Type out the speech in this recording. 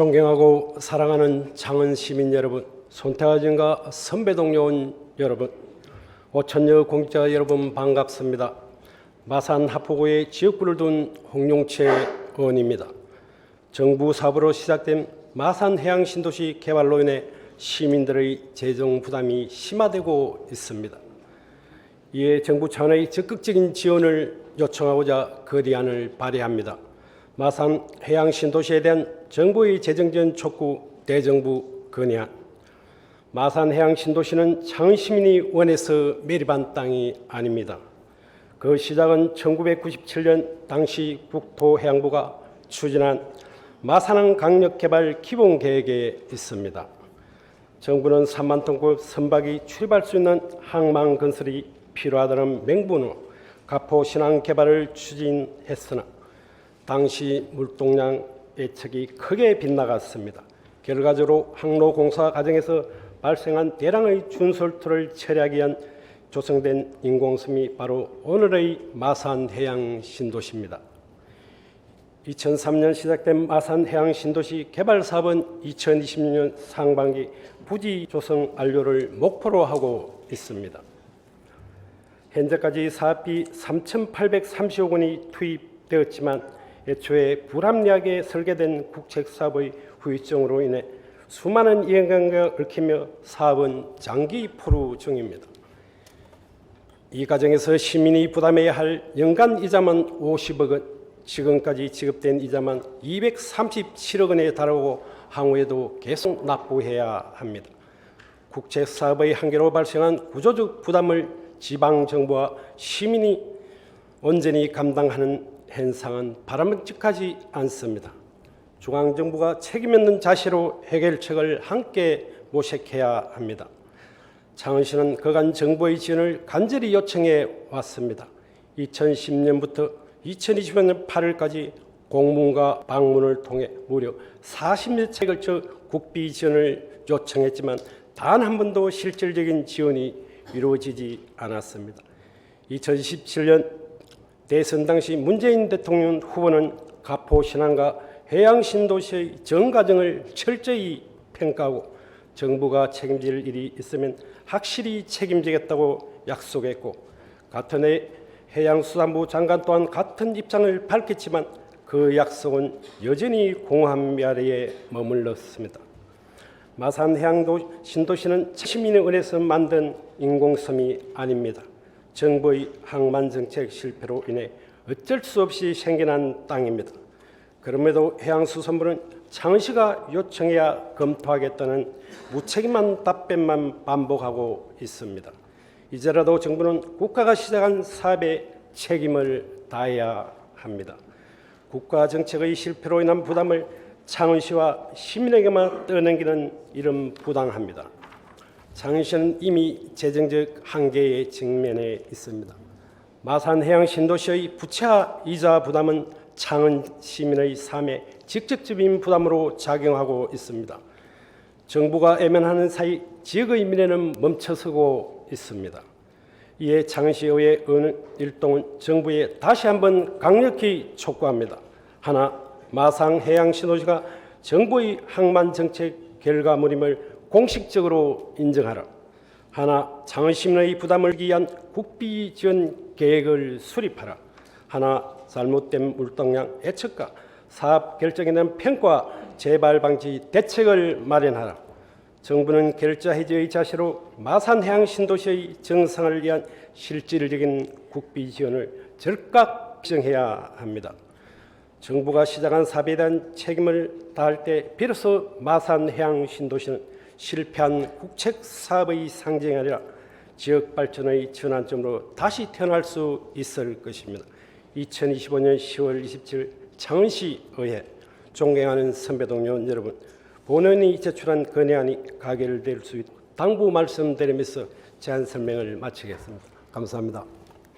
존경하고 사랑하는 창원 시민 여러분, 손태화진과 선배 동료원 여러분, 오천여 공직자 여러분 반갑습니다. 마산 하포구의 지역구를 둔 홍용채 의원입니다. 정부 사업으로 시작된 마산 해양 신도시 개발로 인해 시민들의 재정 부담이 심화되고 있습니다. 이에 정부 차원의 적극적인 지원을 요청하고자 거리안을 발의합니다. 마산 해양 신도시에 대한 정부의 재정 지원 촉구 대정부 건의안. 마산 해양 신도시는 창원 시민이 원해서 매립한 땅이 아닙니다. 그 시작은 1997년 당시 국토해양부가 추진한 마산항 강력개발 기본계획에 있습니다. 정부는 3만 톤급 선박이 출입할 수 있는 항만 건설이 필요하다는 명분으로 가포 신항 개발을 추진했으나 당시 물동량 예측이 크게 빗나갔습니다. 결과적으로 항로 공사 과정에서 발생한 대량의 준설투를 처리하기 위한 조성된 인공섬이 바로 오늘의 마산 해양 신도시입니다. 2003년 시작된 마산 해양 신도시 개발 사업은 2020년 상반기 부지 조성 완료를 목표로 하고 있습니다. 현재까지 사업비 3,830억 원이 투입되었지만 애초에 불합리하게 설계된 국책 사업의 후유증으로 인해 수많은 이해관계가 얽히며 사업은 장기 포루 중입니다. 이 과정에서 시민이 부담해야 할 연간 이자만 50억 원, 지금까지 지급된 이자만 237억 원에 달하고 향후에도 계속 납부해야 합니다. 국책 사업의 한계로 발생한 구조적 부담을 지방 정부와 시민이 온전히 감당하는 현상은 바람직하지 않습니다. 중앙 정부가 책임 있는 자세로 해결책을 함께 모색해야 합니다. 창원시는 그간 정부의 지원을 간절히 요청해 왔습니다. 2010년부터 2020년 8월까지 공문과 방문을 통해 무려 40여 차에 걸쳐 국비 지원을 요청했지만 단 한 번도 실질적인 지원이 이루어지지 않았습니다. 2017년 대선 당시 문재인 대통령 후보는 가포 신항과 해양 신도시의 전 과정을 철저히 평가하고 정부가 책임질 일이 있으면 확실히 책임지겠다고 약속했고 같은 해 해양수산부 장관 또한 같은 입장을 밝혔지만 그 약속은 여전히 공함 아래에 머물렀습니다. 마산 해양도 신도시는 시민의 은혜에서 만든 인공섬이 아닙니다. 정부의 항만 정책 실패로 인해 어쩔 수 없이 생겨난 땅입니다. 그럼에도 해양수산부는 창원시가 요청해야 검토하겠다는 무책임한 답변만 반복하고 있습니다. 이제라도 정부는 국가가 시작한 사업에 책임을 다해야 합니다. 국가 정책의 실패로 인한 부담을 창원시와 시민에게만 떠넘기는 이런 부당합니다. 창원시는 이미 재정적 한계에 직면해 있습니다. 마산 해양 신도시의 부채 이자 부담은 창원 시민의 삶에 직접적인 부담으로 작용하고 있습니다. 정부가 애면하는 사이 지역의 미래는 멈춰서고 있습니다. 이에 창원시의회 어느 일동은 정부에 다시 한번 강력히 촉구합니다. 하나, 마상 해양 신도시가 정부의 항만 정책 결과물임을 공식적으로 인정하라. 하나, 창원 시민의 부담을 위한 국비 지원 계획을 수립하라. 하나, 잘못된 물동량 예측과 사업 결정에 대한 평가 재발 방지 대책을 마련하라. 정부는 결자 해지의 자세로 마산 해양 신도시의 정상을 위한 실질적인 국비 지원을 즉각 정해야 합니다. 정부가 시작한 사업에 대한 책임을 다할 때 비로소 마산 해양 신도시는 실패한 국책 사업의 상징이 아니라 지역 발전의 전환점으로 다시 태어날 수 있을 것입니다. 2025년 10월 27일 창원시 의회 존경하는 선배 동료 여러분, 본원이 제출한 건의안이 가결될 수 있도록 당부 말씀드리면서 제안 설명을 마치겠습니다. 감사합니다.